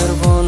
червоний.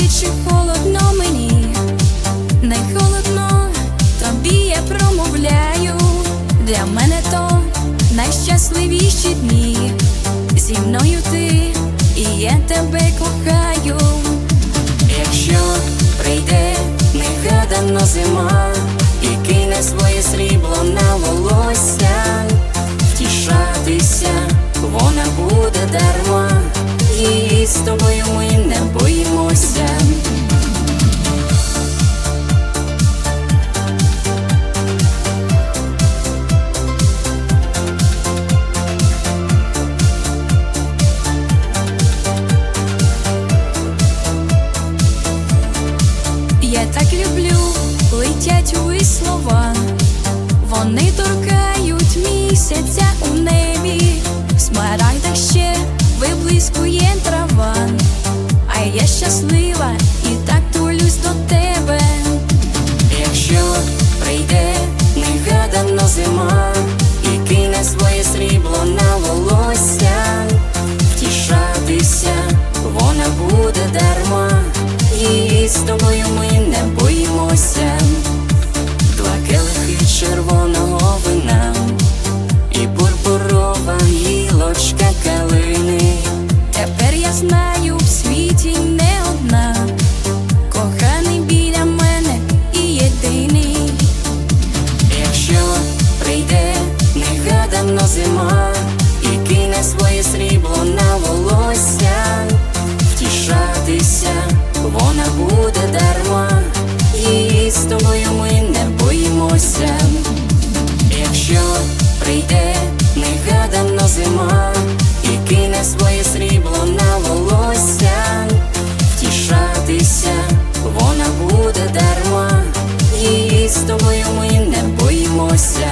чи холодно мені, не холодно тобі я промовляю, для мене то найщасливіші дні. Зі мною ти і я тебе кохаю, якщо прийде негадано зима, і кине своє срібло на волосся, втішатися, вона буде дарма, її з тобою. Вони торкають місяця у небі, в смарагдах ще виблискує трава, а я щаслива і так тулюсь до тебе. Якщо прийде негадано зима зима і кине своє срібло на волосся, втішатися вона буде дарма, її з тобою ми не боїмося. Якщо прийде негадана зима і кине своє срібло на волосся, втішатися вона буде дарма, її з тобою ми не боїмося.